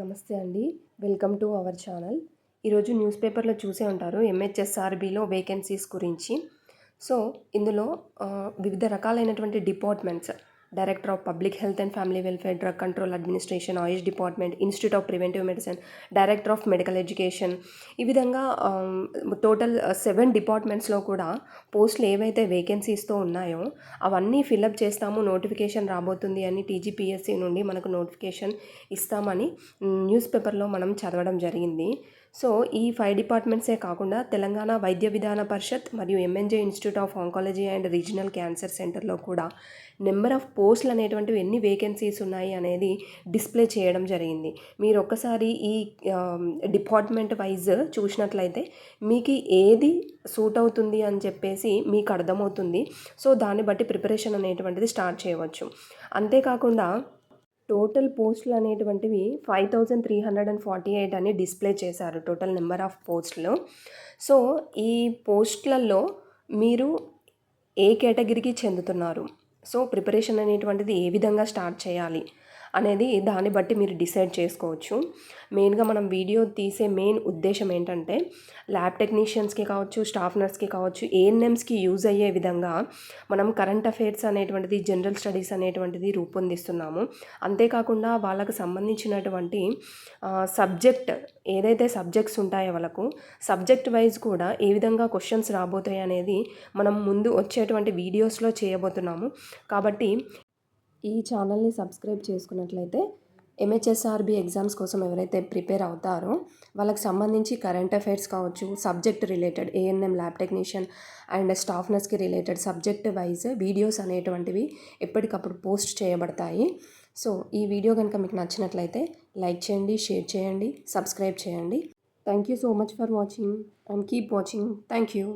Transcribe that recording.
నమస్తే అండి. Welcome to our channel. ఈరోజు న్యూస్ పేపర్లో చూసే ఉంటారు ఎంహెచ్ఎస్ఆర్బిలో వేకెన్సీస్ గురించి. సో ఇందులో వివిధ రకాలైనటువంటి departments director of public health and family welfare drug control administration AYUSH department institute of preventive medicine director of medical education ఈ విధంగా టోటల్ సెవెన్ డిపార్ట్మెంట్స్లో కూడా పోస్టులు ఏవైతే వేకెన్సీస్తో ఉన్నాయో అవన్నీ ఫిలప్ చేస్తాము నోటిఫికేషన్ రాబోతుంది అని టీజీపీఎస్సీ నుండి మనకు నోటిఫికేషన్ ఇస్తామని mm, న్యూస్ పేపర్లో మనం చదవడం జరిగింది. సో ఈ ఫైవ్ డిపార్ట్మెంట్సే కాకుండా తెలంగాణ వైద్య విధాన పరిషత్ మరియు MNJ institute of oncology and regional cancer సెంటర్లో కూడా నెంబర్ ఆఫ్ పోస్టులు అనేటువంటివి ఎన్ని వేకెన్సీస్ ఉన్నాయి అనేది డిస్ప్లే చేయడం జరిగింది. మీరు ఒక్కసారి ఈ డిపార్ట్మెంట్ వైజ్ చూసినట్లయితే మీకు ఏది సూట్ అవుతుంది అని చెప్పేసి మీకు అర్థమవుతుంది. సో దాన్ని బట్టి ప్రిపరేషన్ అనేటువంటిది స్టార్ట్ చేయవచ్చు. అంతేకాకుండా టోటల్ పోస్టులు అనేటువంటివి five thousand three hundred and forty eight అని డిస్ప్లే చేశారు టోటల్ నెంబర్ ఆఫ్ పోస్టులు. సో ఈ పోస్టులలో మీరు ఏ కేటగిరీకి చెందుతున్నారు? సో ప్రిపరేషన్ అనేటువంటిది ఏ విధంగా స్టార్ట్ చేయాలి? అనేది దాన్ని బట్టి మీరు డిసైడ్ చేసుకోవచ్చు. మెయిన్గా మనం వీడియో తీసే మెయిన్ ఉద్దేశం ఏంటంటే ల్యాబ్ టెక్నీషియన్స్కి కావచ్చు స్టాఫ్ నర్స్కి కావచ్చు ఏఎన్ఎమ్స్కి యూజ్ అయ్యే విధంగా మనం కరెంట్ అఫైర్స్ అనేటువంటిది జనరల్ స్టడీస్ అనేటువంటిది రూపొందిస్తున్నాము. అంతేకాకుండా వాళ్ళకు సంబంధించినటువంటి సబ్జెక్ట్ ఏదైతే సబ్జెక్ట్స్ ఉంటాయో వాళ్ళకు సబ్జెక్ట్ వైజ్ కూడా ఏ విధంగా క్వశ్చన్స్ రాబోతాయి అనేది మనం ముందు వచ్చేటువంటి వీడియోస్లో చేయబోతున్నాము. కాబట్టి ఈ ఛానల్ని సబ్స్క్రైబ్ చేసుకున్నట్లయితే ఎంహెచ్ఎస్ఆర్బి ఎగ్జామ్స్ కోసం ఎవరైతే ప్రిపేర్ అవుతారో వాళ్ళకి సంబంధించి కరెంట్ అఫైర్స్ కావచ్చు subject related ANM lab technician and staff నర్స్కి related subject wise videos అనేటువంటివి ఎప్పటికప్పుడు పోస్ట్ చేయబడతాయి. సో ఈ వీడియో కనుక మీకు నచ్చినట్లయితే లైక్ చేయండి షేర్ చేయండి సబ్స్క్రైబ్ చేయండి. Thank you so much for watching and keep watching thank you